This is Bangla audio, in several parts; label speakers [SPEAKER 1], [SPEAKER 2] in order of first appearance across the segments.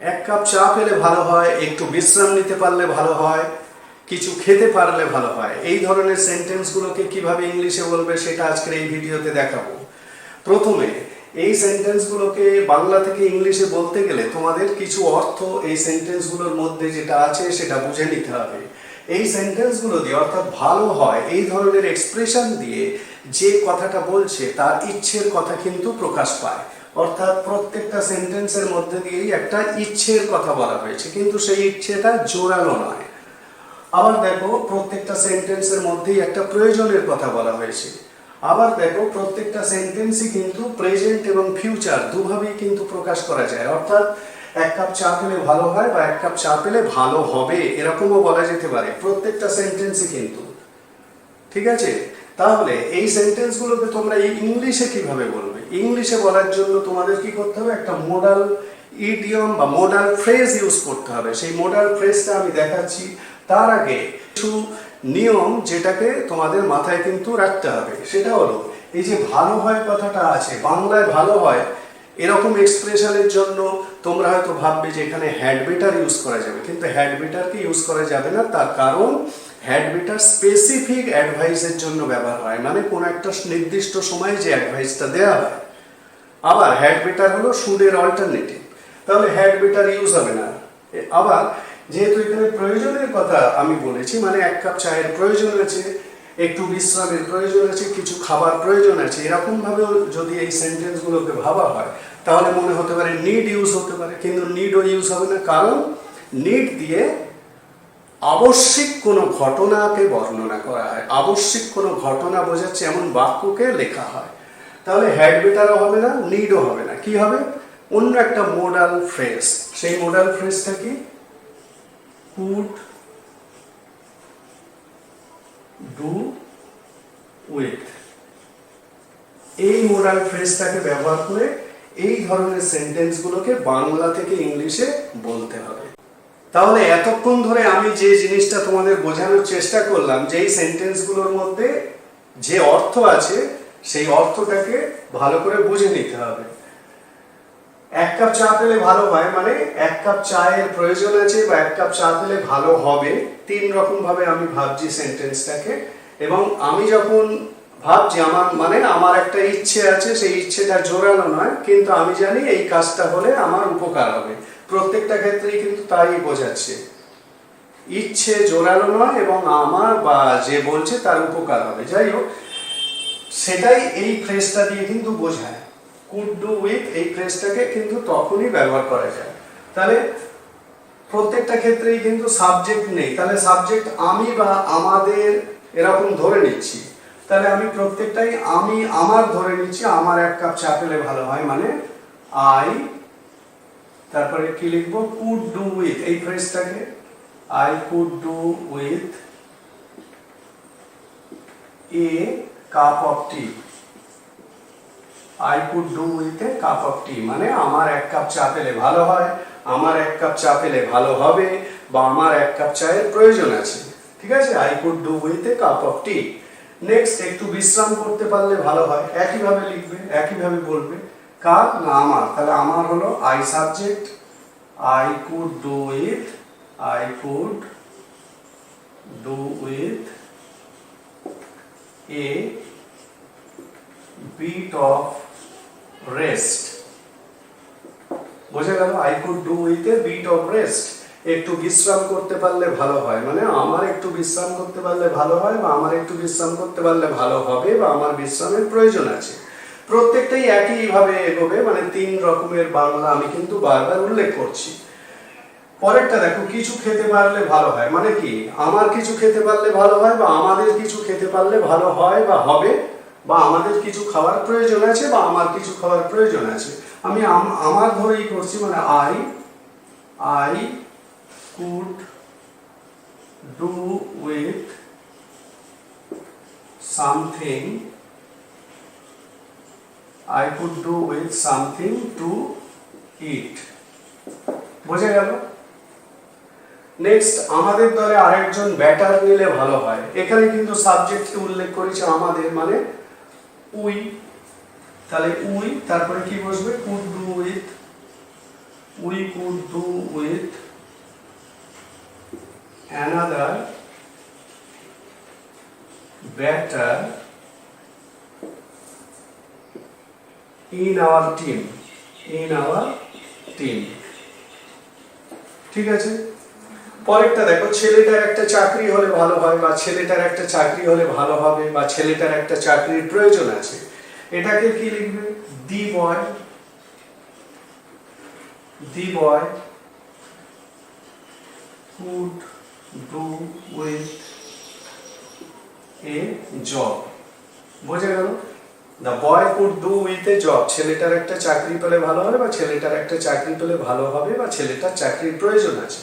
[SPEAKER 1] এক কাপ চা পেলে ভালো হয়, একটু বিশ্রাম নিতে পারলে ভালো হয়, কিছু খেতে পারলে ভালো হয়। এই ধরনের সেন্টেন্সগুলোকে কীভাবে ইংলিশে বলবে সেটা আজকের এই ভিডিওতে দেখাবো। প্রথমে, এই সেন্টেন্সগুলোকে বাংলা থেকে ইংলিশে বলতে গেলে তোমাদের কিছু অর্থ এই সেন্টেন্সগুলোর মধ্যে যেটা আছে সেটা বুঝে নিতে হবে। এই সেন্টেন্সগুলো দিয়ে, অর্থাৎ ভালো হয়, এই ধরনের এক্সপ্রেশন দিয়ে যে কথাটা বলছে তার ইচ্ছের কথা কিন্তু প্রকাশ পায়। অর্থাৎ প্রত্যেকটা সেন্টেন্সের মধ্যে দিয়েই একটা ইচ্ছের কথা বলা হয়েছে, কিন্তু সেই ইচ্ছেটা জোরালো নয়। আবার দেখো, প্রত্যেকটা সেন্টেন্সের মধ্যেই একটা প্রয়োজনের কথা বলা হয়েছে। আবার দেখো, প্রত্যেকটা সেন্টেন্সই কিন্তু প্রেজেন্ট এবং ফিউচার, দুভাবেই কিন্তু প্রকাশ করা যায়। অর্থাৎ এক কাপ চা পেলে ভালো হয় বা এক কাপ চা পেলে ভালো হবে, এরকমও বলা যেতে পারে, প্রত্যেকটা সেন্টেন্সই কিন্তু। ঠিক আছে? তাহলে এই সেন্টেন্সগুলোকে তোমরা এই ইংলিশে কীভাবে বলবে? ইংলিশে বলার জন্য তোমাদের কি করতে হবে? একটা মোডাল ইডিয়ম বা মোডাল ফ্রেজ ইউজ করতে হবে। সেই মোডাল ফ্রেজটা আমি দেখাচ্ছি তার আগে কিছু নিয়ম যেটাকে তোমাদের মাথায় কিন্তু রাখতে হবে। সেটা হলো, এই যে ভালো হয় কথাটা আছে, বাংলায় ভালো হয়, এরকম এক্সপ্রেশনের জন্য তোমরা হয়তো ভাববে যে এখানে হ্যাড বেটার ইউজ করা যাবে। কিন্তু হ্যাড বেটারকে ইউজ করা যাবে না, তার কারণ হ্যাড বেটার স্পেসিফিক অ্যাডভাইসের জন্য ব্যবহার হয়। মানে কোনো একটা নির্দিষ্ট সময়ে যে অ্যাডভাইসটা দেওয়া হয়। আবার হ্যাড বেটার হলো সুডের অল্টারনেটিভ তাহলে হ্যাড বেটার ইউজ হবে না। আবার যেহেতু এখানে প্রয়োজনের কথা আমি বলেছি মানে এক কাপ চায়ের প্রয়োজন আছে, একটু বিশ্রামের প্রয়োজন আছে, কিছু খাবার প্রয়োজন আছে এরকম ভাবেও যদি এই সেন্টেন্সগুলোকে ভাবা হয়, তাহলে মনে হতে পারে নিড ইউজ হতে পারে। কিন্তু নিডও ইউজ হবে না। কারণ নিড দিয়ে আবশ্যিক কোনো ঘটনাকে বর্ণনা করা হয়। আবশ্যিক কোনো ঘটনা বোঝাচ্ছে এমন বাক্যকে লেখা হয়। তাহলে হ্যাড বেটারও হবে না নিডও হবে না। কি হবে? অন্য একটা মোডাল ফ্রেজ সেই মোডাল ফ্রেজটা কি? কুড ডু উইথ এই মোডাল ফ্রেজটাকে ব্যবহার করে এই ধরনের সেন্টেন্সগুলোকে বাংলা থেকে ইংলিশে বলতে হবে। তাহলে এতক্ষণ ধরে যে জিনিসটা তোমাদের বোঝানোর চেষ্টা করলাম যে এই সেন্টেন্সগুলোর মধ্যে যে অর্থ আছে, সেই অর্থটাকে ভালো করে বুঝে নিতে হবে। এক কাপ চা পেলে ভালো হয় মানে এক কাপ চায়ের প্রয়োজন আছে বা এক কাপ চা পেলে ভালো হবে, তিন রকম ভাবে আমি ভাবছি সেন্টেন্সটাকে এবং আমি যখন ভাবছি, আমার মানে আমার একটা ইচ্ছে আছে, সেই ইচ্ছেটা জোরালো নয়, কিন্তু আমি জানি এই কাজটা হলে আমার উপকার হবে। প্রত্যেকটা ক্ষেত্রেই কিন্তু তাই বোঝাচ্ছে। ইচ্ছে জোরালো নয় এবং আমার বা যে বলছে তার উপকার হবে। যাই হোক, সেটাই এই ফ্রেজটা দিয়ে কিন্তু বোঝায়। কুড ডু উইথ এই ফ্রেজটাকে কিন্তু তখনই ব্যবহার করা যায়। তাহলে প্রত্যেকটা ক্ষেত্রেই কিন্তু সাবজেক্ট নেই। তাহলে সাবজেক্ট আমি বা আমাদের এরকম ধরে নিচ্ছি। তাহলে আমি প্রত্যেকটাই আমি, আমার ধরে নিচ্ছি, আমার এক কাপ চা পেলে ভালো হয় মানে আই তারপরে কি লিখব? কুড ডু উইথ এই ফ্রেজটাকে I could do with a cup of tea I could do with a cup of tea মানে আমার এক কাপ চা পেলে ভালো হয়, আমার এক কাপ চা পেলে ভালো হবে, বা আমার এক কাপ চায়ের প্রয়োজন আছে। ঠিক আছে? I could do with a cup of tea next একটু বিশ্রাম করতে পারলে ভালো হয়। একইভাবে লিখবে, একইভাবে বলবে কার না আমার। তাহলে আমার হলো I subject I could do with I could do with a bit of rest. বোঝা গেল I could do with a bit of rest একটু বিশ্রাম করতে পারলে ভালো হয়। মানে আমার একটু বিশ্রাম করতে পারলে ভালো হয়, বা আমার একটু বিশ্রাম করতে পারলে ভালো হবে, বা আমার বিশ্রামের প্রয়োজন আছে। প্রত্যেকটাই একইভাবে এগোবে। মানে তিন রকমের বাংলা আমি কিন্তু বারবার উল্লেখ করছি। পরেরটা দেখো, কিছু খেতে পারলে ভালো হয়। মানে কি? আমার কিছু খেতে পারলে ভালো হয় বা আমাদের কিছু খেতে পারলে ভালো হয় বা হবে বা আমাদের কিছু খাবার প্রয়োজন আছে বা আমার কিছু খাবার প্রয়োজন আছে। আমি আমার ধরেই করছি মানে I I could do with something, I could do with something to it. বোঝা গেল? নেক্সট আমাদের দলে আরেকজন ব্যাটার নিলে ভালো হয়। এখানে কিন্তু সাবজেক্টকে উল্লেখ করেছে আমাদের মানে উই। তাহলে উই, তারপরে কি বসবে? Could do with we could do with another better in our team, in our team ঠিক আছে? পরেরটা দেখো, ছেলেটার একটা চাকরি হলে ভালো হয় বা ছেলেটার একটা চাকরি হলে ভালো হবে বা ছেলেটার একটা চাকরির প্রয়োজন আছে। এটাকে কি লিখবে? The boy the boy could do with a job বোঝা গেল? The boy could do with a job. ছেলেটার একটা চাকরি পেলে ভালো হবে বা ছেলেটার একটা চাকরি পেলে ভালো হবে বা ছেলেটার চাকরির প্রয়োজন আছে।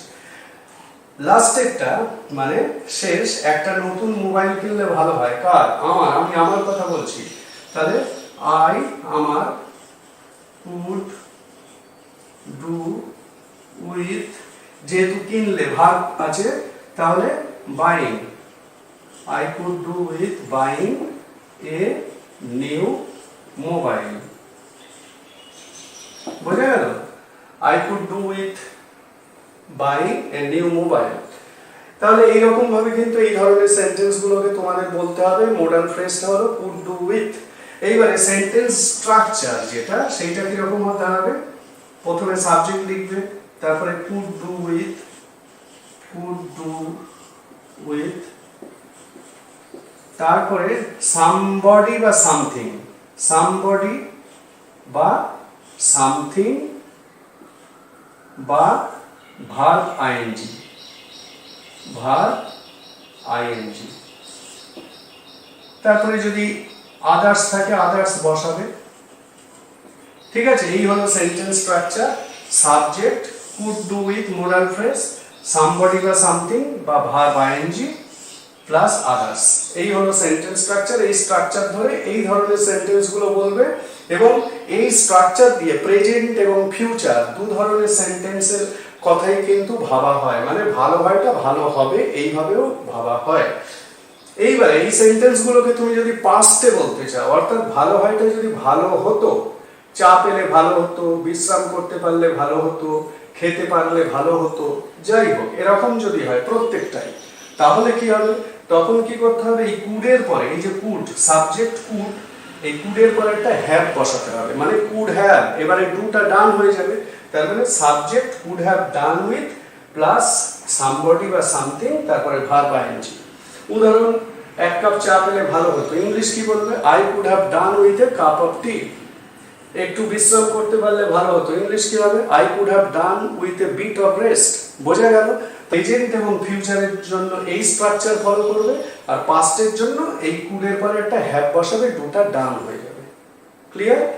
[SPEAKER 1] লাস্টেরটা মানে শেষ একটা নতুন মোবাইল কিনলে ভালো হয়। কার? আমার। আমি আমার কথা বলছি। তাহলে আই আমার কুড ডু উইথ যেহেতু কিনলে ভাগ আছে, তাহলে buying I could do with buying a new mobile বোঝা গেল I could do with buying a new mobile তাহলে এইরকম ভাবে কিন্তু এই ধরনের সেন্টেন্স গুলোকে তোমাদের বলতে হবে মডার্ন ফ্রেজটা হলো কুড ডু উইথ এইবারে সেন্টেন্স স্ট্রাকচার যেটা, সেইটা কীরকম হতে হবে? প্রথমে সাবজেক্ট লিখবে, তারপরে could do with could do with তারপরে সামবডি বা সামথিং সামবডি বা সামথিং বা ভার আইএনজি। ভার আইএনজি। তারপরে যদি আদার্স থাকে আদার্স বসাবে। ঠিক আছে, এই হলো sentence structure subject could do with moral phrase somebody বা সামথিং বা ভার আইএনজি প্লাস আদার্স এই হলো সেন্টেন্স স্ট্রাকচার এই স্ট্রাকচার ধরে এই ধরনের সেন্টেন্সগুলো বলবে এবং এই স্ট্রাকচার দিয়ে প্রেজেন্ট এবং ফিউচার দু ধরনের সেন্টেন্সের কথাই কিন্তু ভাবা হয়। মানে ভালো হয়টা ভালো হবে, এইভাবেও ভাবা হয়। এইবার এই সেন্টেন্স গুলোকে তুমি যদি পাস্টে বলতে চাও, অর্থাৎ ভালো হয়টা যদি ভালো হতো চা পেলে ভালো হতো, বিশ্রাম করতে পারলে ভালো হতো, খেতে পারলে ভালো হতো, যাই হোক, এরকম যদি হয় প্রত্যেকটাই, তাহলে কি হবে? তখন কি করতে হবে? এই কুডের পরে, এই যে কুড সাবজেক্ট কুড, এই কুডের পরে একটা হ্যাভ বসাতে হবে। মানে কুড হ্যাভ এবারে ডুটা ডান হয়ে যাবে। তার মানে subject could have done with plus somebody বা সামথিং তারপরে ভার বা উদাহরণ, এক কাপ চা পেলে ভালো হতো। ইংলিশ কি বলবে? I could have done with a cup of tea একটু বিশ্রাম করতে পারলে ভালো হতো। ইংলিশ কি হবে I could have done with a bit of rest বোঝা গেল? প্রেজেন্ট এবং ফিউচারের জন্য এই স্ট্রাকচার ফলো করবে আর পাস্টের জন্য এই কুডের পরে একটা হ্যাপ বসাবে, দুটা ডান হয়ে যাবে। ক্লিয়ার